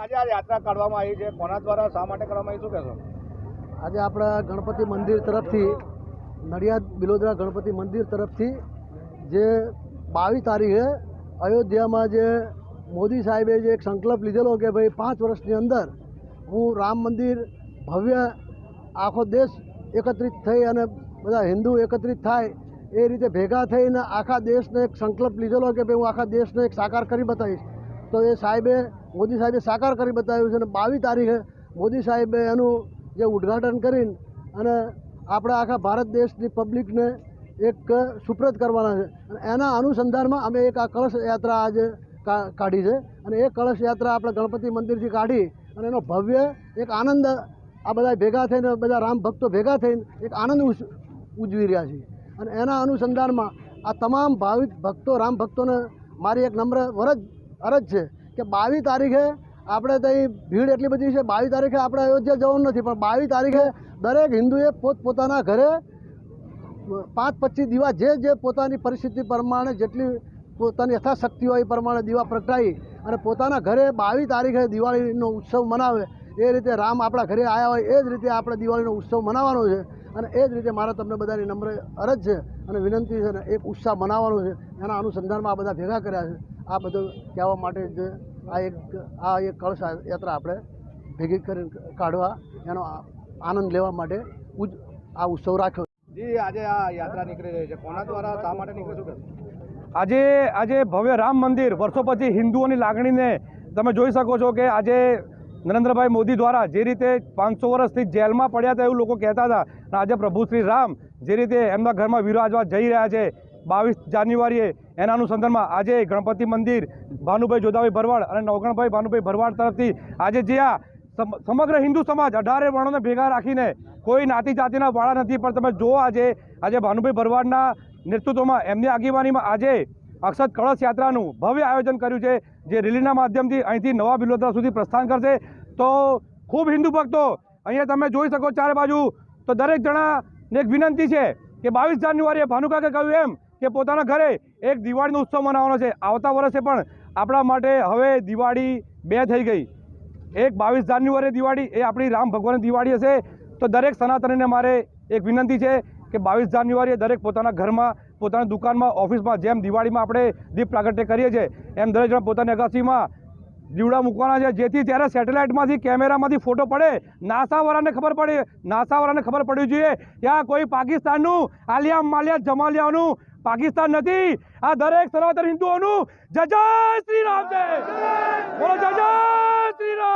આજે આ યાત્રા કાઢવામાં આવી છે. કોના દ્વારા, શા માટે કરવામાં આવી શું કહેશો? આજે આપણા ગણપતિ મંદિર તરફથી, નડિયાદ બિલોદરા ગણપતિ મંદિર તરફથી જે બાવીસ તારીખે અયોધ્યામાં જે મોદી સાહેબે જે એક સંકલ્પ લીધેલો કે ભાઈ પાંચ વર્ષની અંદર હું રામ મંદિર, ભવ્ય આખો દેશ એકત્રિત થઈ અને બધા હિન્દુ એકત્રિત થાય, એ રીતે ભેગા થઈને આખા દેશને એક સંકલ્પ લીધેલો કે ભાઈ હું આખા દેશને એક સાકાર કરી બતાવીશ. તો એ સાહેબે મોદી સાહેબે સાકાર કરી બતાવ્યું છે અને બાવીસ તારીખે મોદી સાહેબે એનું જે ઉદ્ઘાટન કરીને અને આપણા આખા ભારત દેશની પબ્લિકને એક સુપ્રત કરવાના છે. અને એના અનુસંધાનમાં અમે એક આ કળશ યાત્રા આજે કાઢી છે. અને એ કળશ યાત્રા આપણે ગણપતિ મંદિરથી કાઢી અને એનો ભવ્ય એક આનંદ આ બધા ભેગા થઈને, બધા રામ ભક્તો ભેગા થઈને એક આનંદ ઉજવી રહ્યા છીએ. અને એના અનુસંધાનમાં આ તમામ ભાવિક ભક્તો, રામ ભક્તોને મારી એક નમ્ર વરજ અરજ છે કે બાવીસ તારીખે આપણે ત્યાં ભીડ એટલી બધી છે, બાવીસ તારીખે આપણે અયોધ્યા જવાનું નથી, પણ બાવીસ તારીખે દરેક હિન્દુએ પોતપોતાના ઘરે પાંચ પચીસ દીવા જે જે પોતાની પરિસ્થિતિ પ્રમાણે જેટલી પોતાની યથાશક્તિ હોય એ પ્રમાણે દીવા પ્રગટાવી અને પોતાના ઘરે બાવીસ તારીખે દિવાળીનો ઉત્સવ મનાવે એ રીતે રામ આપણા ઘરે આવ્યા હોય એ જ રીતે આપણે દિવાળીનો ઉત્સવ મનાવવાનો છે. અને એ જ રીતે મારા તમને બધાની નમ્ર અરજ છે અને વિનંતી છે ને એક ઉત્સાહ મનાવવાનો છે. એના અનુસંધાનમાં આ બધા ભેગા કર્યા છે. આ બધું કહેવા માટે જ આ એક આ એક કળશ યાત્રા આપણે ભેગી કરી કાઢવા એનો આનંદ લેવા માટે ઉજ આ ઉત્સવ રાખ્યો જી આજે આ યાત્રા નીકળી રહી છે. કોના દ્વારા શા માટે નીકળી શું આજે આજે ભવ્ય રામ મંદિર વર્ષો પછી હિન્દુઓની લાગણીને તમે જોઈ શકો છો કે આજે નરેન્દ્રભાઈ મોદી દ્વારા જે રીતે પાંચસો વર્ષથી જેલમાં પડ્યા હતા એવું લોકો કહેતા હતા. અને આજે પ્રભુ શ્રી રામ જે રીતે એમના ઘરમાં વિરાજવા જઈ રહ્યા છે, બાવીસ જાન્યુઆરીએ એના અનુસંધાનમાં આજે ગણપતિ મંદિર, ભાનુભાઈ જોધાભાઈ ભરવાડ અને નવગણભાઈ ભાનુભાઈ ભરવાડ તરફથી આજે જે આ સમ- સમગ્ર હિન્દુ સમાજ અઢારે વર્ણોને ભેગા રાખીને કોઈ નાતી જાતિના વાળા નથી, પણ તમે જુઓ આજે આજે ભાનુભાઈ ભરવાડના નેતૃત્વમાં એમની આગેવાનીમાં આજે અક્ષત કળશ યાત્રાનું ભવ્ય આયોજન કર્યું છે, જે રેલીના માધ્યમથી અહીંથી નવા બિલોદરા સુધી પ્રસ્થાન કરશે. તો ખૂબ હિન્દુ ભક્તો, અહીંયા તમે જોઈ શકો ચારે બાજુ, તો દરેક જણાને એક વિનંતી છે કે બાવીસ જાન્યુઆરીએ ભાનુકાકે કહ્યું એમ કે પોતાના ઘરે એક દિવાળીનો ઉત્સવ મનાવવાનો છે. આવતા વર્ષે પણ આપણા માટે હવે દિવાળી બે થઈ ગઈ. એક બાવીસ જાન્યુઆરી દિવાળી, એ આપણી રામ ભગવાનની દિવાળી હશે. તો દરેક સનાતનીને મારે એક વિનંતી છે કે બાવીસ જાન્યુઆરીએ દરેક પોતાના ઘરમાં, પોતાની દુકાનમાં, ઓફિસમાં, જેમ દિવાળીમાં આપણે દીપ પ્રાગટ્ય કરીએ છીએ, એમ દરેક જણા પોતાની અગાસીમાં દીવડા મૂકવાના છે. જેથી જ્યારે સેટેલાઇટમાંથી, કેમેરામાંથી ફોટો પડે. નાસાવાળાને ખબર પડે, નાસાવાળાને ખબર પડવી જોઈએ. આ કોઈ પાકિસ્તાનનું આલિયા માલિયા જમાલિયાનું પાકિસ્તાન નથી. આ દરેક સનાતન હિન્દુઓનું જય શ્રી રામ છે. બોલો જય શ્રી રામ.